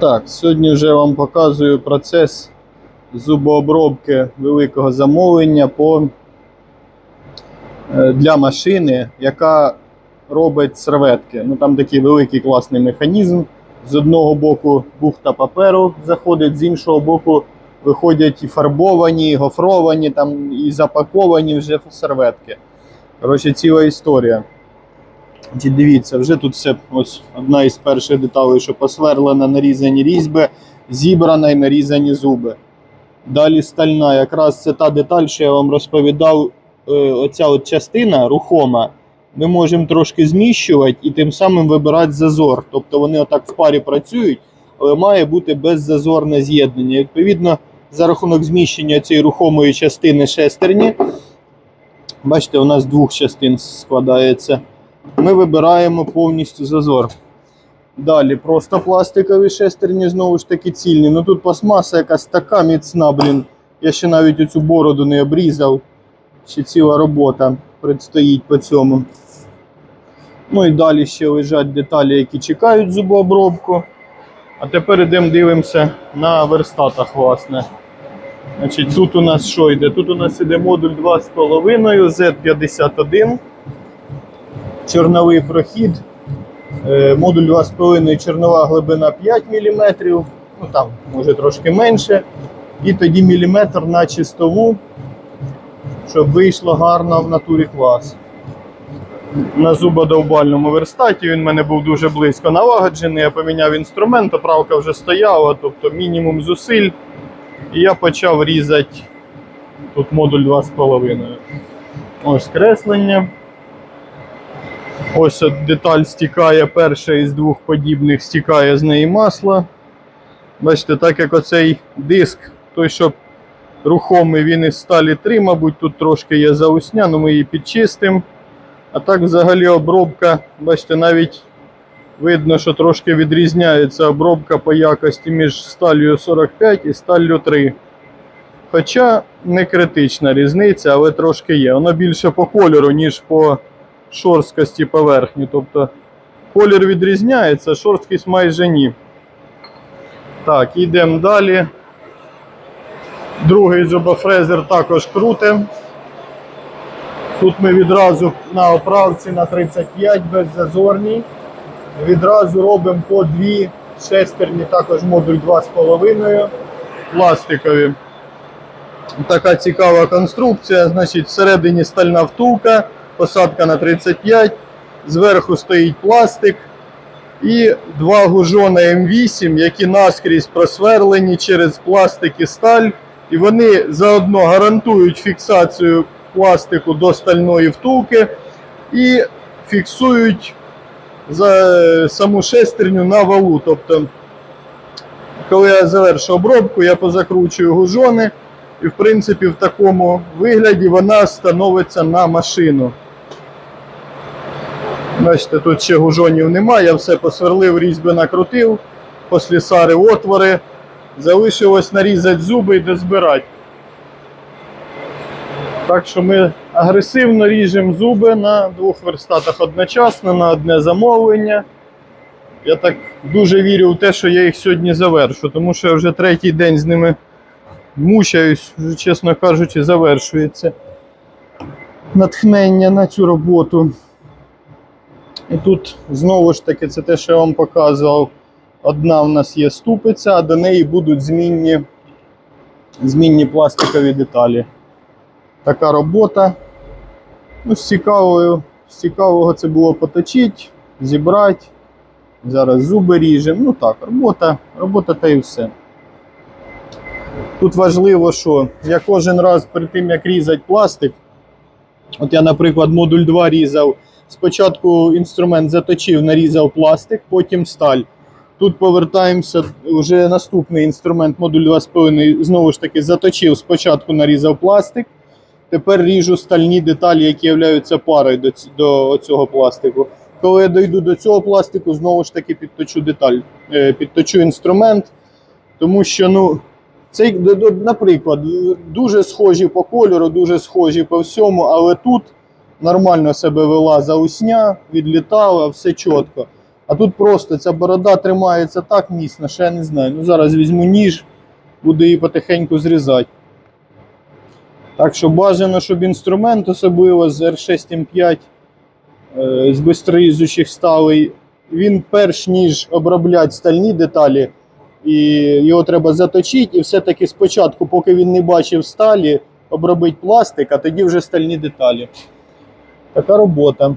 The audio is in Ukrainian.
Так, сьогодні вже вам показую процес зубообробки великого замовлення по, е, для машини, яка робить серветки. Ну, там такий великий класний механізм. З одного боку бухта паперу заходить, з іншого боку виходять і фарбовані, і гофровані, там, і запаковані вже серветки. Коротше, ціла історія. Дивіться, вже тут все ось одна із перших деталей, що посверлена, нарізані різьби, зібрана і нарізані зуби. Далі стальна. Якраз це та деталь, що я вам розповідав. е, Оця от частина рухома. Ми можемо трошки зміщувати і тим самим вибирати зазор. Тобто вони отак в парі працюють, але має бути беззазорне з'єднання. Відповідно, за рахунок зміщення цієї рухомої частини шестерні, бачите, у нас двох частин складається ми вибираємо повністю зазор. Далі просто пластикові шестерні, знову ж таки цільні. Ну тут пластмаса якась така міцна, блін. Я ще навіть оцю бороду не обрізав. Ще ціла робота предстоїть по цьому. Ну і далі ще лежать деталі, які чекають зубообробку. А тепер йдемо дивимося на верстатах, власне. Значить, тут у нас що йде? Тут у нас іде модуль 2,5 Z51 чорновий прохід, е, модуль 2,5 чорнова глибина 5 мм, ну там може трошки менше. І тоді міліметр на чистову, щоб вийшло гарно в натурі клас. На зубодовбальному верстаті він в мене був дуже близько налагоджений. Я поміняв інструмент, оправка вже стояла, тобто мінімум зусиль. І я почав різати тут модуль 2,5. Ось креслення. Ось от деталь стікає, перша із двох подібних стікає з неї масло. Бачите, так як оцей диск, той, що рухомий, він із сталі 3, мабуть, тут трошки є заусня, але ми її підчистимо. А так взагалі обробка, бачите, навіть видно, що трошки відрізняється обробка по якості між сталлю 45 і сталлю 3. Хоча не критична різниця, але трошки є. Воно більше по кольору, ніж по шорсткості поверхні. Тобто колір відрізняється, шорсткість майже ні. Так, йдемо далі. Другий зубофрезер також крутим. Тут ми відразу на оправці на 35 беззазорній. Відразу робимо по дві шестерні, також модуль 2,5 пластикові. Така цікава конструкція. Значить, всередині стальна втулка, посадка на 35, зверху стоїть пластик і два гужона М8, які наскрізь просверлені через пластик і сталь. І вони заодно гарантують фіксацію пластику до стальної втулки і фіксують за саму шестерню на валу. Тобто, коли я завершу обробку, я позакручую гужони. І, в принципі, в такому вигляді вона становиться на машину. Бачите, тут ще гужонів немає, я все посверлив, різьби накрутив, послісари отвори. Залишилось нарізати зуби і дозбирати. Так що ми агресивно ріжемо зуби на двох верстатах одночасно, на одне замовлення. Я так дуже вірю в те, що я їх сьогодні завершу, тому що я вже третій день з ними мучаюсь, вже, чесно кажучи, завершується натхнення на цю роботу. І тут знову ж таки це те, що я вам показував. Одна в нас є ступиця, а до неї будуть змінні, змінні пластикові деталі. Така робота. Ну, з, цікавою, з цікавого це було поточити, зібрати. Зараз зуби ріжемо. Ну так, робота, робота та й все. Тут важливо, що я кожен раз перед тим, як різати пластик, от я, наприклад, модуль 2 різав. Спочатку інструмент заточив, нарізав пластик, потім сталь. Тут повертаємося, вже наступний інструмент, модуль 2,5, знову ж таки, заточив, спочатку нарізав пластик. Тепер ріжу стальні деталі, які являються парою до, до цього пластику. Коли я дойду до цього пластику, знову ж таки підточу деталь, е, підточу інструмент. Тому що, ну, цей, наприклад, дуже схожі по кольору, дуже схожі по всьому, але тут нормально себе вела заусня, відлітала, все чітко. А тут просто ця борода тримається так міцно, що я не знаю. Ну зараз візьму ніж, буду її потихеньку зрізати. Так що бажано, щоб інструмент, особливо з R6M5 е, з бистрорізучих сталей, він перш ніж обробляти стальні деталі, і його треба заточити, і все-таки спочатку, поки він не бачив сталі, обробити пластик, а тоді вже стальні деталі. Така робота.